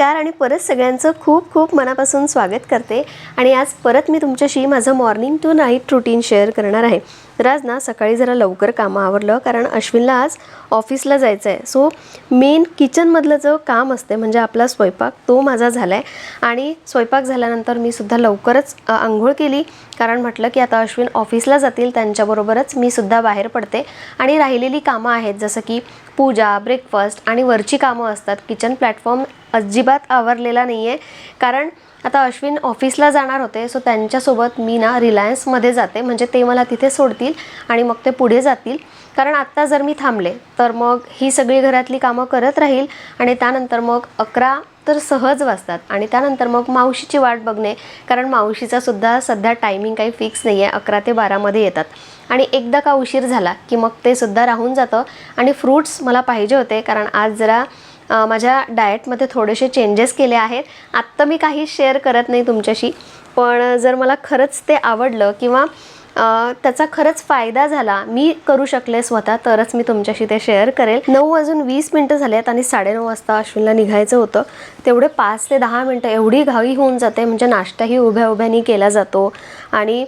नमस्कार आणि परत सगळ्यांचं खूप खूप मनापासून स्वागत करते. आणि आज परत मी तुमच्याशी माझं morning to night routine share करणार आहे. तर आज ना सकाळी जरा लवकर कामं आवरलं कारण अश्विनला आज ऑफिसला जायचं आहे सो मेन किचनमधलं जो काम असते म्हणजे आपला स्वयंपाक तो माझा झाला आहे आणि स्वयंपाक झाल्यानंतर मी सुद्धा लवकरच आंघोळ केली. कारण म्हटलं की आता अश्विन ऑफिसला जातील त्यांच्याबरोबरच मी सुद्धा बाहेर पडते. आणि राहिलेली कामं आहेत जसं की पूजा ब्रेकफास्ट आणि वरची कामं असतात. किचन प्लॅटफॉर्म अजिबात आवरलेला नाही आहे कारण आता अश्विन ऑफिसला जाणार होते सो त्यांच्यासोबत मी ना रिलायन्समध्ये जाते. म्हणजे ते मला तिथे सोडतील आणि मग ते पुढे जातील. कारण आत्ता जर मी थांबले तर मग ही सगळी घरातली कामं करत राहील आणि त्यानंतर मग अकरा तर सहज वाजतात आणि त्यानंतर मग मावशीची वाट बघणे. कारण मावशीचा सुद्धा सध्या टायमिंग काही फिक्स नाही आहे अकरा ते बारामध्ये येतात. आणि एकदा का उशीर झाला की मग ते सुद्धा राहून जातं. आणि फ्रूट्स मला पाहिजे होते कारण आज जरा माझ्या डाएटमध्ये थोडेसे चेंजेस केले आहेत. आत्ता मी काही शेअर करत नाही तुमच्याशी पण जर मला खरंच ते आवडलं किंवा त्याचा खरंच फायदा झाला मी करू शकले स्वतः तरच मी तुमच्याशी ते शेअर करेल. नऊ वाजून वीस मिनटं झाले आहेत आणि साडेनऊ वाजता अश्विनला निघायचं होतं. तेवढे पाच ते दहा मिनटं एवढी घाई होऊन जाते म्हणजे नाश्ताही उभ्या उभ्यानी केला जातो. आणि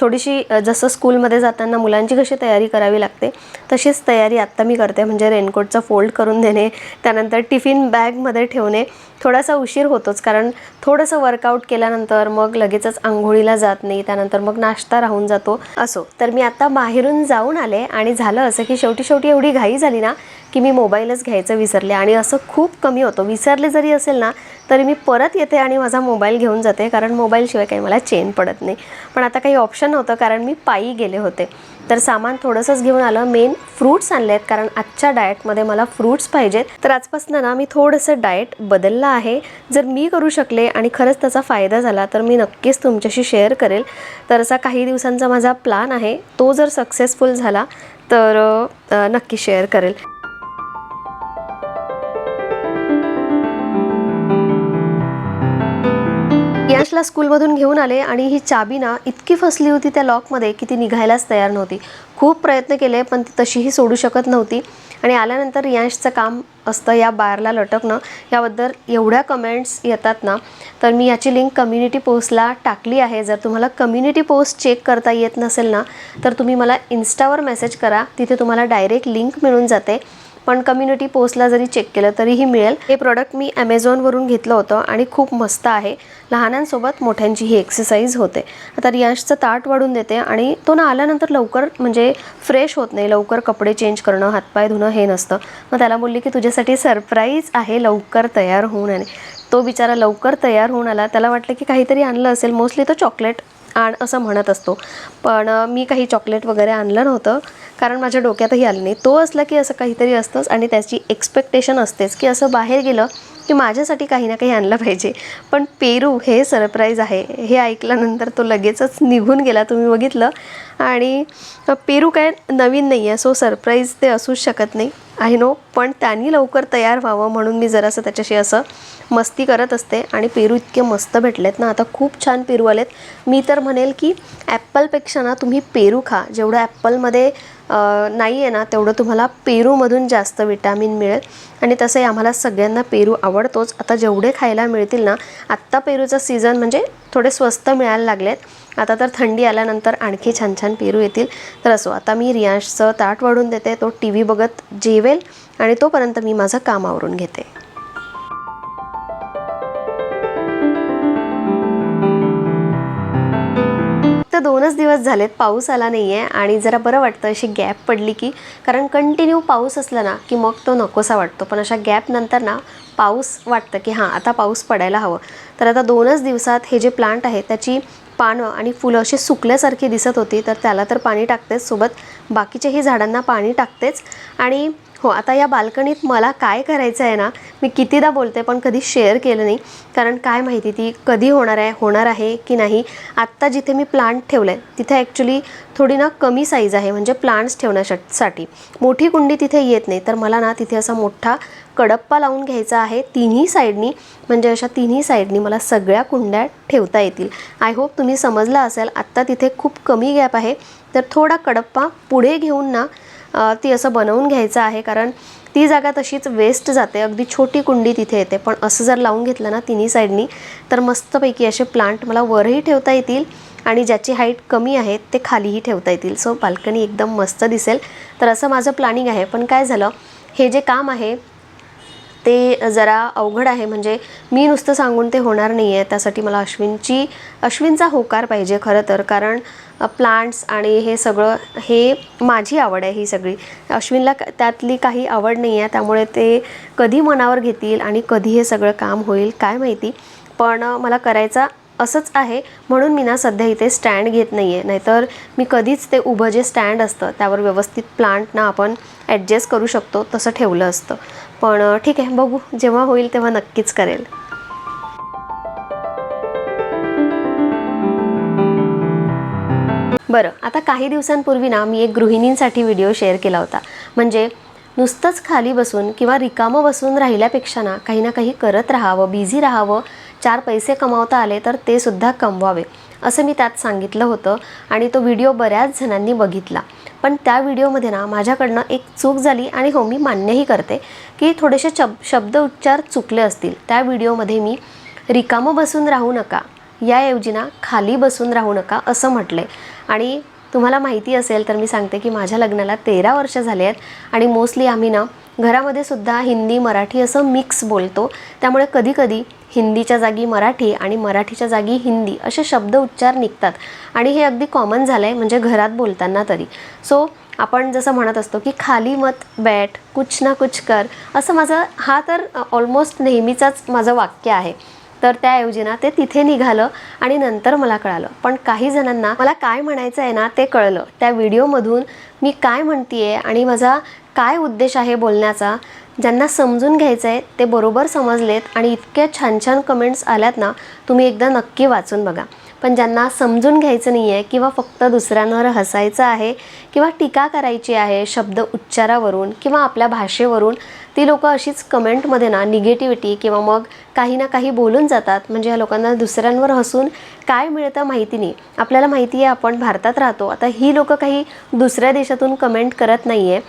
थोडीशी जसं स्कूलमध्ये जाताना मुलांची कशी तयारी करावी लागते तशीच तयारी आत्ता मी करते. म्हणजे रेनकोटचा फोल्ड करून देणे त्यानंतर टिफिन बॅगमध्ये ठेवणे थोडासा उशीर होतोच. कारण थोडंसं वर्कआउट केल्यानंतर मग लगेचच आंघोळीला जात नाही त्यानंतर मग नाश्ता राहून जातो. असो तर मी आत्ता बाहेरून जाऊन आले आणि झालं असं की शेवटी शेवटी एवढी घाई झाली ना की मी मोबाईलच घ्यायचं विसरले आणि असं खूप कमी होतं. विसरले जरी असेल ना तरी मी परत येते आणि माझा मोबाईल घेऊन जाते कारण मोबाईलशिवाय काही मला चेन पडत नाही. पण आता काही ऑप्शन नव्हतं कारण मी पायी गेले होते. तर सामान थोडंसंच घेऊन आलं. मेन फ्रूट्स आणले आहेत कारण आजच्या डाएटमध्ये मला फ्रूट्स पाहिजेत. तर आजपासून ना मी थोडंसं डाएट बदललं आहे. जर मी करू शकले आणि खरंच त्याचा फायदा झाला तर मी नक्कीच तुमच्याशी शेअर करेल. तर असा काही दिवसांचा माझा प्लान आहे. तो जर सक्सेसफुल झाला तर नक्की शेअर करेल. आकाशला स्कूलमधून घेऊन आले आणि ही चाबी ना इतकी फसली होती त्या लॉकमध्ये की ती निघायलाच तयार नव्हती. खूप प्रयत्न केले पण ती तशीही सोडू शकत नव्हती. आणि आल्यानंतर यांशचं काम असतं या बारला लटकणं. याबद्दल एवढ्या कमेंट्स येतात ना तर मी याची लिंक कम्युनिटी पोस्टला टाकली आहे. जर तुम्हाला कम्युनिटी पोस्ट चेक करता येत नसेल ना तर तुम्ही मला इन्स्टावर मेसेज करा. तिथे तुम्हाला डायरेक्ट लिंक मिळून जाते. पण कम्युनिटी पोस्टला जरी चेक केलं तरीही मिळेल. हे प्रॉडक्ट मी ॲमेझॉनवरून घेतलं होतं आणि खूप मस्त आहे. लहानांसोबत मोठ्यांची ही एक्सरसाइज होते. आता रियांशचं ताट वाढून देते आणि तो ना आल्यानंतर लवकर म्हणजे फ्रेश होत नाही. लवकर कपडे चेंज करणं हातपाय धुणं हे नसतं. मग त्याला बोलली की तुझ्यासाठी सरप्राईज आहे लवकर तयार होऊन आणि. तो बिचारा लवकर तयार होऊन आला. त्याला वाटलं की काहीतरी आणलं असेल. मोस्टली तो चॉकलेट आण असं म्हणत असतो. पण मी काही चॉकलेट वगैरे आणलं नव्हतं. कारण माझ्या डोक्यातही आलं नाही. तो असला की असं काहीतरी असतंच आणि त्याची एक्सपेक्टेशन असतेच की असं बाहेर गेलं की माझ्यासाठी काही ना काही आणलं पाहिजे. पण पेरू हे सरप्राईज आहे. हे ऐकल्यानंतर तो लगेचच निघून गेला. तुम्ही बघितलं? आणि पेरू काय नवीन नाही आहे सो सरप्राईज ते असूच शकत नाही. आय नो पण त्यांनी लवकर तयार व्हावं म्हणून मी जरासं त्याच्याशी असं मस्ती करत असते. आणि पेरू इतके मस्त भेटलेत ना आता खूप छान पेरू आलेत. मी तर म्हणेल की ॲप्पलपेक्षा ना तुम्ही पेरू खा. जेवढं ॲप्पलमध्ये नाही आहे ना तेवढं तुम्हाला पेरूमधून जास्त विटॅमिन मिळेल. आणि तसंही आम्हाला सगळ्यांना पेरू आवडतोच. आता जेवढे खायला मिळतील ना आत्ता पेरूचं सीझन म्हणजे थोडे स्वस्त मिळायला लागलेत. आता तर थंडी आल्यानंतर आणखी छान छान पेरू येतील. तर असो आता मी रियांशचं ताट वाढून देते तो टी व्ही बघत जेवेल आणि तोपर्यंत मी माझं काम आवरून घेते. दोनच दिवस झालेत पाऊस आला नाही आहे आणि जरा बरं वाटतं अशी गॅप पडली की कारण कंटिन्यू पाऊस असला ना की मग तो नकोसा वाटतो. पण अशा गॅप नंतर ना पाऊस वाटतं की हां आता पाऊस पडायला हवं. तर आता दोनच दिवसात हे जे प्लांट आहे त्याची पानं आणि फुलं अशी सुकल्यासारखी दिसत होती तर त्याला तर पाणी टाकतेच सोबत बाकीच्याही झाडांना पाणी टाकतेच. आणि हो आता या बाल्कनीत मला काय करायचं आहे ना मी कितीदा बोलते पण कधी शेअर केलं नाही. कारण काय माहिती ती कधी होणार आहे होणार आहे की नाही. आत्ता जिथे मी प्लांट ठेवलं आहे तिथे ॲक्च्युली थोडी ना कमी साईज आहे म्हणजे प्लांट्स ठेवण्यासाठी. मोठी कुंडी तिथे येत नाही तर मला ना तिथे असा मोठा कडप्पा लावून घ्यायचा आहे तिन्ही साईडनी म्हणजे अशा तिन्ही साईडनी मला सगळ्या कुंड्या ठेवता येतील. आय होप तुम्ही समजलं असेल आत्ता तिथे खूप कमी गॅप आहे. तर थोडा कडप्पा पुढे घेऊन ना ती असं बनवून घ्यायचं आहे कारण ती जागा तशीच वेस्ट जाते. अगदी छोटी कुंडी तिथे येते. पण असं जर लावून घेतलं ना तिन्ही साईडनी तर मस्तपैकी असे प्लांट मला वरही ठेवता येतील आणि ज्याची हाईट कमी आहे ते खालीही ठेवता येतील. सो बाल्कनी एकदम मस्त दिसेल. तर असं माझं प्लॅनिंग आहे. पण काय झालं हे जे काम आहे ते जरा अवघड आहे. म्हणजे मी नुसतं सांगून ते होणार नाही आहे त्यासाठी मला अश्विनची अश्विनचा होकार पाहिजे खरं तर. कारण प्लांट्स आणि हे सगळं हे माझी आवड आहे ही सगळी. अश्विनला त्यातली काही आवड नाही आहे त्यामुळे ते कधी मनावर घेतील आणि कधी हे सगळं काम होईल काय माहिती. पण मला करायचा असंच आहे. म्हणून मी ना सध्या इथे स्टँड घेत नाही आहे नाहीतर मी कधीच ते उभं जे स्टँड असतं त्यावर व्यवस्थित प्लांट ना आपण ॲडजस्ट करू शकतो तसं ठेवलं असतं. पण ठीक आहे बघू. जेव्हा होईल तेव्हा नक्कीच करेल. बरं आता काही दिवसांपूर्वी ना मी एक गृहिणींसाठी व्हिडिओ शेअर केला होता. म्हणजे नुसतंच खाली बसून किंवा रिकामं बसून राहिल्यापेक्षा ना काही ना काही करत राहावं बिझी राहावं चार पैसे कमावता आले तर ते सुद्धा कमवावे. असं मी त्यात सांगितलं होतं आणि तो व्हिडिओ बऱ्याच जणांनी बघितला. पण त्या व्हिडिओमध्ये ना माझ्याकडनं एक चूक झाली आणि हो मी मान्यही करते की थोडेसे शब शब्द उच्चार चुकले असतील. त्या व्हिडिओमध्ये मी रिकामं बसून राहू नका. याऐवजी ना खाली बसून राहू नका असं म्हटलं. आहे आणि तुम्हाला माहिती असेल तर मी सांगते की माझ्या लग्नाला तेरा वर्ष झाले आहेत आणि मोस्टली आम्ही ना घरामध्ये सुद्धा हिंदी मराठी असं मिक्स बोलतो. त्यामुळे कधीकधी हिंदीच्या जागी मराठी आणि मराठीच्या जागी हिंदी असे शब्द उच्चार निघतात. आणि हे अगदी कॉमन झालं आहे म्हणजे घरात बोलताना तरी. सो आपण जसं म्हणत असतो की खाली मत बॅट कुछ ना कुछ कर असं माझं हा तर ऑलमोस्ट नेहमीचाच माझं वाक्य आहे. तर त्याऐवजी ना ते तिथे निघालं आणि नंतर मला कळालं. पण काही जणांना मला काय म्हणायचं आहे ना ते कळलं. त्या व्हिडिओमधून मी काय म्हणतीये आणि माझा काय उद्देश आहे बोलण्याचा? ज्यांना समजून घ्यायचं आहे ते बरोबर समजलेत आणि इतक्या छान छान कमेंट्स आल्यात ना तुम्ही एकदा नक्की वाचून बघा. पण ज्यांना समजून घ्यायचं नाही आहे किंवा फक्त दुसऱ्यांवर हसायचं आहे किंवा टीका करायची आहे शब्द उच्चारावरून किंवा आपल्या भाषेवरून ती लोकं अशीच कमेंटमध्ये ना निगेटिव्हिटी किंवा मग काही ना काही बोलून जातात. म्हणजे या लोकांना दुसऱ्यांवर हसून काय मिळतं माहिती नाही. आपल्याला माहिती आहे आपण भारतात राहतो. आता ही लोकं काही दुसऱ्या देशातून कमेंट करत नाही आहे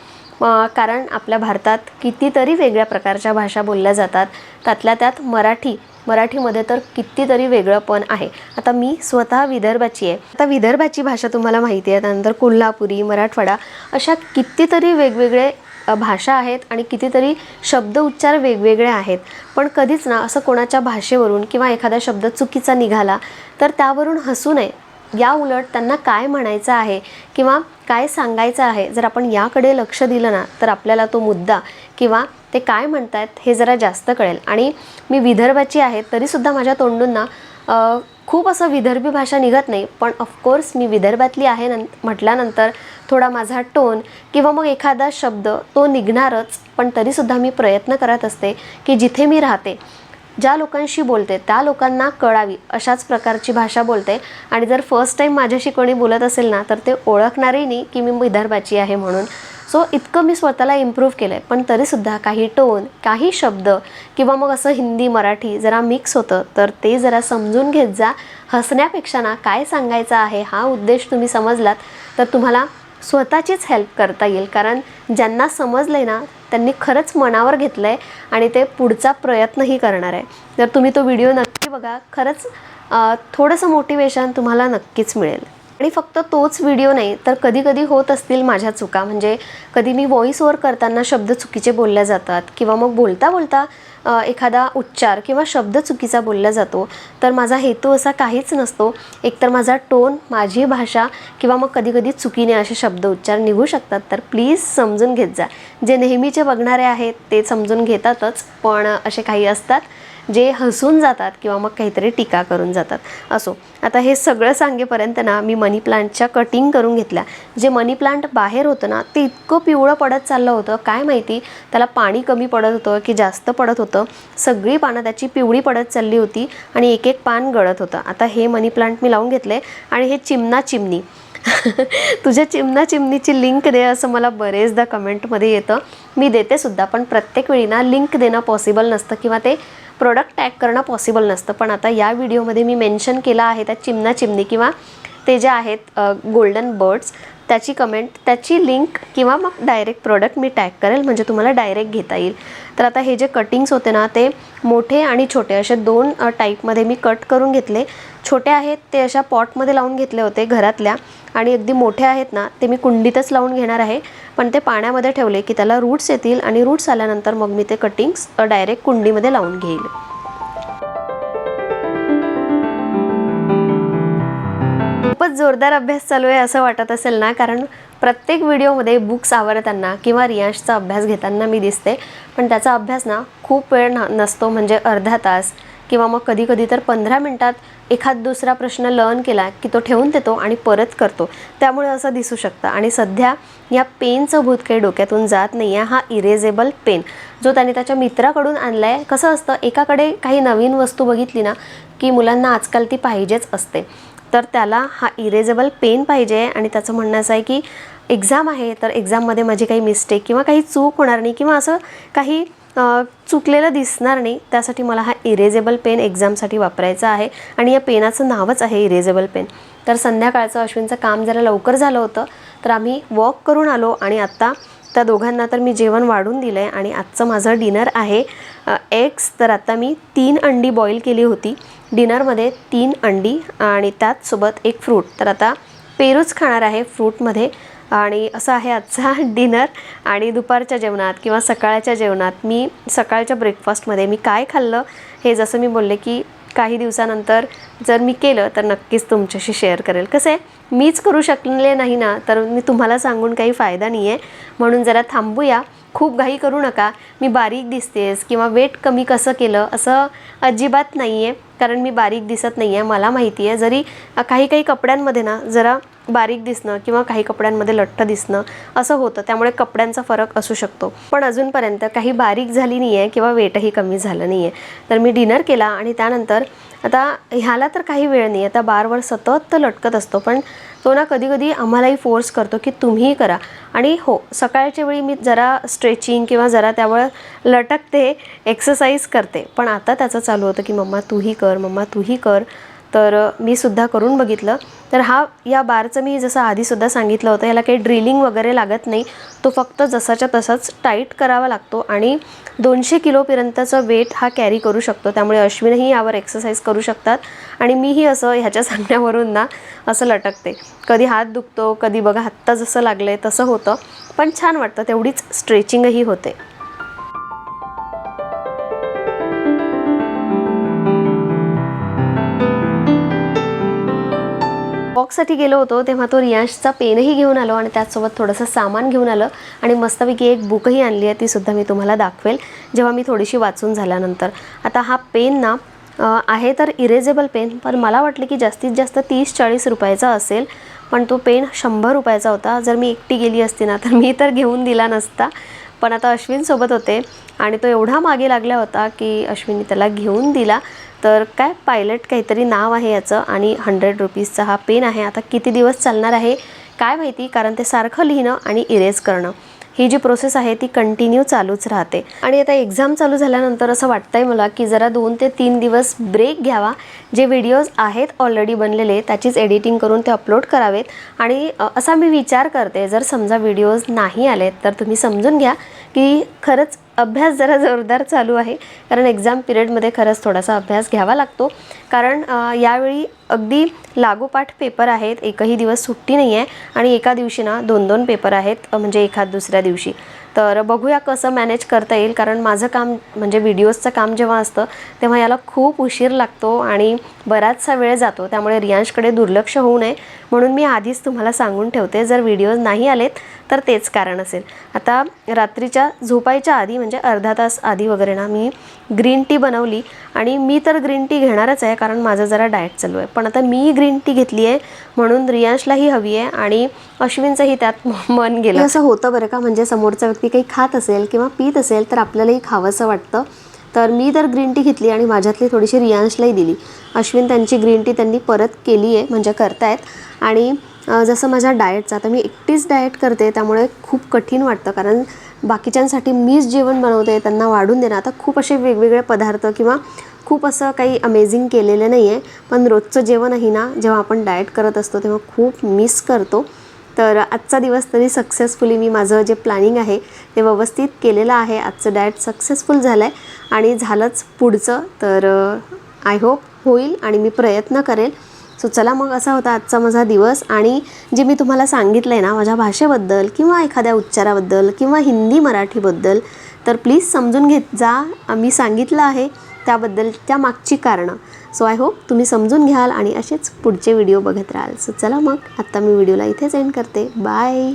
कारण आपल्या भारतात कितीतरी वेगळ्या प्रकारच्या भाषा बोलल्या जातात. त्यातल्या त्यात मराठी मराठीमध्ये तर कितीतरी वेगळं पण आहे. आता मी स्वतः विदर्भाची आहे. आता विदर्भाची भाषा तुम्हाला माहिती आहे. त्यानंतर कोल्हापुरी मराठवाडा अशा कितीतरी वेगवेगळे भाषा आहेत आणि कितीतरी शब्द उच्चार वेगवेगळे आहेत. पण कधीच ना असं कोणाच्या भाषेवरून किंवा एखादा शब्द चुकीचा निघाला तर त्यावरून हसू नये. या उलट त्यांना काय म्हणायचं आहे किंवा काय सांगायचं आहे जर आपण याकडे लक्ष दिलं ना तर आपल्याला तो मुद्दा किंवा ते काय म्हणतायत हे जरा जास्त कळेल. आणि मी विदर्भाची आहे तरीसुद्धा माझ्या तोंडून ना खूप असं विदर्भी भाषा निघत नाही पण ऑफकोर्स मी विदर्भातली आहे नं म्हटल्यानंतर थोडा माझा टोन किंवा मग एखादा शब्द तो निघणारच पण तरीसुद्धा मी प्रयत्न करत असते की जिथे मी राहते ज्या लोकांशी बोलते त्या लोकांना कळावी अशाच प्रकारची भाषा बोलते. आणि जर फर्स्ट टाईम माझ्याशी कोणी बोलत असेल ना तर ते ओळखणारही नाही की मी विदर्भाची आहे म्हणून. सो इतकं मी स्वतःला इम्प्रूव्ह केलं आहे पण तरीसुद्धा काही टोन काही शब्द किंवा मग असं हिंदी मराठी जरा मिक्स होतं तर ते जरा समजून घेत जा. हसण्यापेक्षा ना काय सांगायचं आहे हा उद्देश तुम्ही समजलात तर तुम्हाला स्वतःचीच हेल्प करता येईल. कारण ज्यांना समजलं आहे ना त्यांनी खरंच मनावर घेतलं आहे आणि ते पुढचा प्रयत्नही करणार आहे. तर तुम्ही तो व्हिडिओ नक्की बघा खरंच थोडंसं मोटिवेशन तुम्हाला नक्कीच मिळेल. आणि फक्त तोच व्हिडिओ नाही तर कधी कधी होत असतील माझ्या चुका. म्हणजे कधी मी व्हॉइस ओव्हर करताना शब्द चुकीचे बोलल्या जातात किंवा मग बोलता बोलता एखादा उच्चार किंवा शब्द चुकीचा बोलला जातो तर माझा हेतू असा काहीच नसतो. एकतर माझा टोन माझी भाषा किंवा मग कधी कधी चुकीने असे शब्द उच्चार निघू शकतात तर प्लीज समजून घेत जा. जे नेहमीचे बघणारे आहेत ते समजून घेतातच पण असे काही असतात. जे हसून जातात किंवा मग काहीतरी टीका करून जातात. असो. आता हे सगळं सांगेपर्यंत ना मी मनी प्लांटच्या कटिंग करून घेतल्या. जे मनी प्लांट बाहेर होतं ना ते इतकं पिवळं पडत चाललं होतं. काय माहिती? त्याला पाणी कमी पडत होतं की जास्त पडत होतं. सगळी पानं त्याची पिवळी पडत चालली होती आणि एक एक पान गळत होतं. आता हे मनी प्लांट मी लावून घेतले आणि हे चिमना चिमणी. तुझ्या चिमना चिमणीची लिंक दे असं मला बरेचदा कमेंटमध्ये येतं. मी देते सुद्धा पण प्रत्येक वेळी ना लिंक देणं पॉसिबल नसतं किंवा ते प्रोडक्ट टॅग करणं पॉसिबल नसतं. पण आता या व्हिडिओमध्ये मी मेन्शन केलं आहे त्या चिमणा चिमणी किंवा ते जे आहेत गोल्डन बर्ड्स त्याची कमेंट त्याची लिंक किंवा मग डायरेक्ट प्रोडक्ट मी टॅग करेल म्हणजे तुम्हाला डायरेक्ट घेता येईल. तर आता हे जे कटिंग्स होते ना ते मोठे आणि छोटे असे दोन टाईपमध्ये मी कट करून घेतले. छोटे आहेत ते अशा पॉटमध्ये लावून घेतले होते घरातल्या. आणि अगदी मोठे आहेत ना ते मी कुंडीतच लावून घेणार आहे. पण ते पाण्यामध्ये ठेवले की त्याला रूट्स येतील आणि रूट्स आल्यानंतर मग मी ते कटिंग्स डायरेक्ट कुंडीमध्ये लावून घेईल. खूपच जोरदार अभ्यास चालू आहे असं वाटत असेल ना? कारण प्रत्येक व्हिडिओमध्ये बुक्स आवडताना किंवा रियांशचा अभ्यास घेताना मी दिसते. पण त्याचा अभ्यास ना खूप वेळ न नसतो. म्हणजे अर्धा तास. किंवा मग कधी कधी तर पंधरा मिनटात एखाद दुसरा प्रश्न लर्न केला की तो ठेवून देतो आणि परत करतो. त्यामुळे असं दिसू शकतं. आणि सध्या या पेनचं भूत काही डोक्यातून जात नाही आहे हा इरेजेबल पेन. जो त्याने त्याच्या मित्राकडून आणला आहे कसं असतं एकाकडे काही नवीन वस्तू बघितली ना की मुलांना आजकाल ती पाहिजेच असते. तर त्याला हा इरेजेबल पेन पाहिजे आहे आणि त्याचं म्हणणं असं आहे की एक्झाम आहे तर एक्झाममध्ये माझी काही मिस्टेक किंवा काही चूक होणार नाही. किंवा असं काही चुकलेलं दिसणार नाही. त्यासाठी मला हा इरेजेबल पेन एक्झामसाठी वापरायचा आहे. आणि या पेनाचं नावच आहे इरेजेबल पेन तर संध्याकाळचं अश्विनचं काम जरा लवकर झालं होतं. तर आम्ही वॉक करून आलो आणि आत्ता त्या दोघांना तर मी जेवण वाढून दिलं आहे आणि आजचं माझं डिनर आहे. एग्स तर आत्ता मी तीन अंडी बॉईल केली होती. डिनरमध्ये तीन अंडी आणि त्याचसोबत एक फ्रूट तर आता पेरूच खाणार आहे फ्रूटमध्ये आणि असं आहे आजचा डिनर आणि दुपारच्या जेवणात किंवा सकाळच्या जेवणात मी सकाळच्या ब्रेकफास्टमध्ये मी काय खाल्लं हे जसं मी बोलले की काही दिवसानंतर जर मी केलं तर नक्कीच तुमच्याशी शेअर करेल. कसं आहे? मीच करू शकले नाही ना तर मी तुम्हाला सांगून काही फायदा नाही आहे. म्हणून जरा थांबूया. खूप घाई करू नका. मी बारीक दिसतेस किंवा वेट कमी कसं केलं असं अजिबात नाही आहे कारण मी बारीक दिसत नाही आहे मला माहिती आहे जरी काही काही कपड्यांमध्ये ना जरा बारीक दिसणं किंवा काही कपड्यांमध्ये लठ्ठ दिसणं असं होतं त्यामुळे कपड्यांचा फरक असू शकतो. पण अजूनपर्यंत काही बारीक झाली नाही आहे किंवा वेटही कमी झालं नाही आहे तर मी डिनर केला आणि त्यानंतर आता ह्याला तर काही वेळ नाही आता बारवर सतत लटकत असतो पण तो ना कधी कधी आम्हालाही फोर्स करतो की तुम्हीही करा. आणि हो सकाळच्या वेळी मी जरा स्ट्रेचिंग किंवा जरा त्यावर लटकते एक्सरसाइज करते. पण आता त्याचं चालू होतं की मम्मा तूही कर मम्मा तूही कर. तर मी सुद्धा करून बघितलं. तर हा या बारचं मी जसं आधीसुद्धा सांगितलं होतं याला काही ड्रिलिंग वगैरे लागत नाही. तो फक्त जसाच्या तसाच टाईट करावा लागतो आणि दोनशे किलोपर्यंतचं वेट हा कॅरी करू शकतो. त्यामुळे अश्विनही यावर एक्सरसाइज करू शकतात आणि मीही असं ह्याच्या सांगण्यावरून ना असं लटकते. कधी हात दुखतो कधी बघा आत्ता जसं लागलं आहे तसं होतं. पण छान वाटतं तेवढीच स्ट्रेचिंगही होते. वॉकसाठी गेलो होतो तेव्हा तो रियांशचा पेनही घेऊन आलो आणि त्याचसोबत थोडंसं सामान घेऊन आलं आणि मस्तपैकी एक बुकही आणली आहे तीसुद्धा मी तुम्हाला दाखवेल जेव्हा मी थोडीशी वाचून झाल्यानंतर. आता हा पेन ना आहे तर इरेजेबल पेन पण मला वाटलं की जास्तीत जास्त तीस चाळीस रुपयाचा असेल पण तो पेन शंभर रुपयाचा होता. जर मी एकटी गेली असती ना तर मी तर घेऊन दिला नसता. पण आता अश्विनसोबत होते आणि तो एवढा मागे लागला होता की अश्विननी त्याला घेऊन दिला. तर काय पायलट काहीतरी नाव आहे याचं आणि हंड्रेड रुपीजचा हा पेन आहे. आता किती दिवस चालणार आहे काय माहिती कारण ते सारखं लिहिणं आणि इरेज करणं. ही जी प्रोसेस आहे ती कंटिन्यू चालूच राहते. आणि आता एक्झाम चालू झाल्यानंतर असं वाटतंय मला की जरा दोन ते तीन दिवस ब्रेक घ्यावा. जे व्हिडिओज आहेत ऑलरेडी बनलेले त्याचीच एडिटिंग करून ते अपलोड करावेत. आणि असा मी विचार करते जर समजा व्हिडिओज नाही आलेत तर तुम्ही समजून घ्या की खरंच अभ्यास जरा जोरदार चालू आहे. कारण एक्झाम पिरियडमध्ये खरंच थोडासा अभ्यास घ्यावा लागतो. कारण यावेळी अगदी लागोपाठ पेपर आहेत. एकही दिवस सुट्टी नाही आहे आणि एका दिवशी ना दोन दोन पेपर आहेत. म्हणजे एखाद दुसऱ्या दिवशी. तर बघूया कसं मॅनेज करता येईल. कारण माझं काम म्हणजे व्हिडिओजचं काम जेव्हा असतं तेव्हा याला खूप उशीर लागतो आणि बराचसा वेळ जातो. त्यामुळे रियांशकडे दुर्लक्ष होऊ नये. म्हणून मी आधीच तुम्हाला सांगून ठेवते. जर व्हिडिओज नाही आलेत तर तेच कारण असेल. आता रात्रीच्या झोपायच्या आधी म्हणजे अर्धा तास आधी वगैरे ना मी ग्रीन टी बनवली आणि मी तर ग्रीन टी घेणारच आहे कारण माझं जरा डाएट चालू आहे. पण आता मी ग्रीन टी घेतली आहे म्हणून रियांशलाही हवी आहे आणि अश्विनचंही त्यात मन गेलं. असं होतं बरं का? म्हणजे समोरचा व्यक्ती काही खात असेल किंवा पित असेल तर आपल्यालाही खावंसं वाटतं. तर मी तर ग्रीन टी घेतली आणि माझ्यातली थोडीशी रियांशलाही दिली. अश्विन त्यांची ग्रीन टी त्यांनी परत केली आहे म्हणजे करतायत. आणि जसं माझ्या डाएटचा आता मी एकटीच डाएट करते त्यामुळे खूप कठीण वाटतं. कारण बाकीच्यांसाठी मीच जेवण बनवते त्यांना वाढून देणं. आता खूप असे वेगवेगळे पदार्थ किंवा खूप असं काही अमेझिंग केलेलं नाही आहे पण रोजचं जेवणही ना जेव्हा आपण डाएट करत असतो तेव्हा खूप मिस करतो. तर आजचा दिवस तरी सक्सेसफुली मी माझं जे प्लॅनिंग आहे ते व्यवस्थित केलेलं आहे. आजचं डाएट सक्सेसफुल झालं आहे आणि झालंच पुढचं. तर आय होप होईल आणि मी प्रयत्न करेल. सो चला मग असा होता आजचा माझा दिवस. आणि जे मी तुम्हाला सांगितलं आहे ना माझ्या भाषेबद्दल किंवा एखाद्या उच्चाराबद्दल किंवा हिंदी मराठीबद्दल तर प्लीज समजून घेत जा. मी सांगितलं आहे त्याबद्दल त्या मागची कारणं. सो आय होप तुम्ही समजून घ्याल आणि असेच पुढचे व्हिडिओ बघत राहाल. सो चला मग आत्ता मी व्हिडिओला इथेच एंड करते. बाय